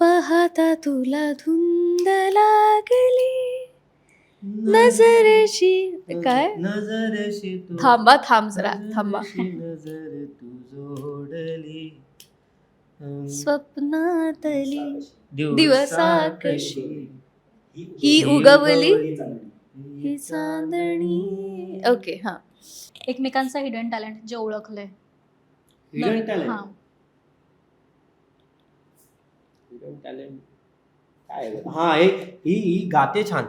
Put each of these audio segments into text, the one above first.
पाहता तुला धुंद लागली नजरेशी काय? नजरेशी तू थांबा थांब जरा थांबा. नजरेशी नजर तू जोडली. स्वप्नातली दिवसा दिवसा कशी ही उगवली? ही चांदणी. ओके हा. एकमेकांचं हिडन टॅलेंट जे ओळखलंय. Hidden talent? हा. Talent. काय आहे? हा हे ही ही गाते छान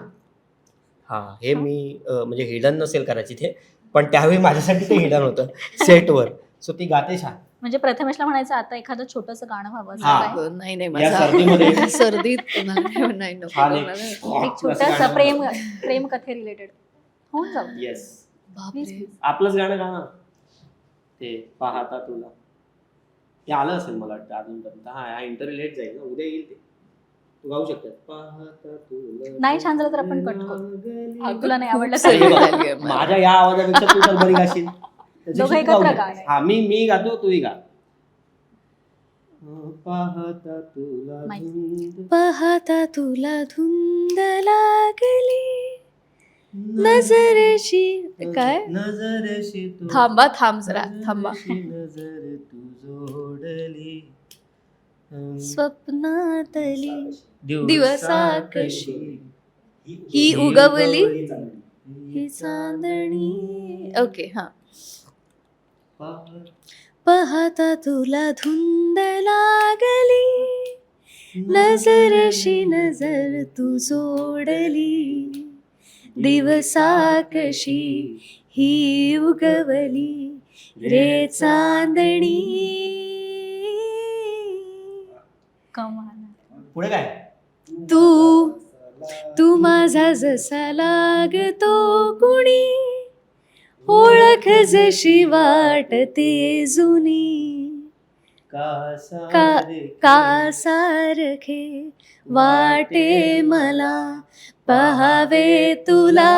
हा हे मी अं, म्हणजे हिडन नसेल कदाचित हे पण त्यावेळी माझ्यासाठी ते हिडन होतं सेटवर सो ती गाते छान म्हणजे प्रथमेशला म्हणायचं आता एखादं छोटंसं गाणं व्हावं असं हा. काय? नाही नाही या सर्दीमध्ये. माझा सर्दीत मला नाही- नाही नको छान आहे. मला- एक असं छोटंसं गाणं प्रेम प्रेम कथे रिलेटेड होऊन जाऊ येस बापरे. Please, please. आपलंच गाणं गा ना ते पाहता तुला ते आलं असेल मला वाटतं अजूनपर्यंत हा हा इंटरव्ह्यू लेट जाईल ना उद्या येईल ते तू गाऊ शकतात पाहता तुला नाही छान झालं तर आपण cut करू. लागली. हा, तुला नाही आवडलं तर. माझ्या या आवाजापेक्षा तू तर बरी गाशील त्याच्याशी एकत्र गा शकतेस. हा मी मी गातो तूही गा पाहता तुला. धुंद पाहता तुला धुंद लागली नजरेशी काय? नजरेशी तू थांबा थांब जरा थांबा. नजर तू जोडली. स्वप्नातली दिवसा दिवसा कशी? ही उगवली ही चांदणी. ओके हा. पाहता तुला धुंद लागली. नजरशी नजर तू जोडली. दिवसा कशी ही उगवली रे चांदणी. कमाल. पुढे काय? तू तू माझा जसा लागतो कुणी ओळख जशी वाटते जुनी. का का सारखे वाटे मला पहावे तुला.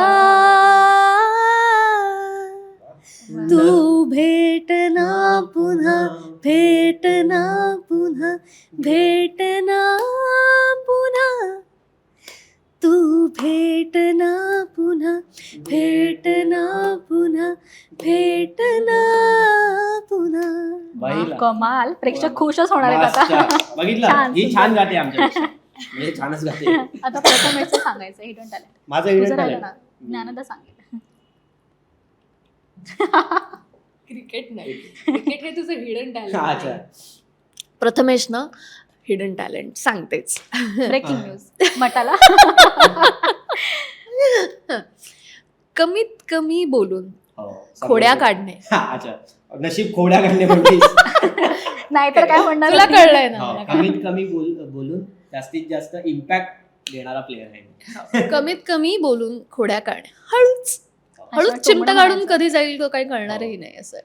तू भेटना पुन्हा भेटना पुन्हा भेटना पुन्हा. तू भेटना पुन्हा भेटना पुन्हा भेटना पुन्हा. कमाल. प्रेक्षक खुशच होणार आहेत. आता. बघितलं? छान, ही. छान. गाते आमच्या म्हणजे छानच गाते. आता प्रथमेशचं सांगायचं हिडन टॅलेंट माझं तुझं राहिलं. ना? ज्ञानदा सांगेल. क्रिकेट नाही. क्रिकेट हे तुझं हिडन अच्छा. प्रथमेश ना हिडन टॅलेंट सांगतेच. ब्रेकिंग न्यूज मटाला. कमीत कमी बोलून हो, खोड्या. काढणे. हा, अच्छा. नशीब खोड्या काढणे म्हणतेस. नाहीतर काय म्हणणार? तुला? कळलंय ना? हो, कमीत कमी बोल बोलून जास्तीत जास्त इम्पॅक्ट देणारा प्लेअर आहे कमीत कमी बोलून खोड्या काढणे हळूच. हळूच टोमणं चिमटा काढून. कधी जाईल तो काही कळणारही नाही असं.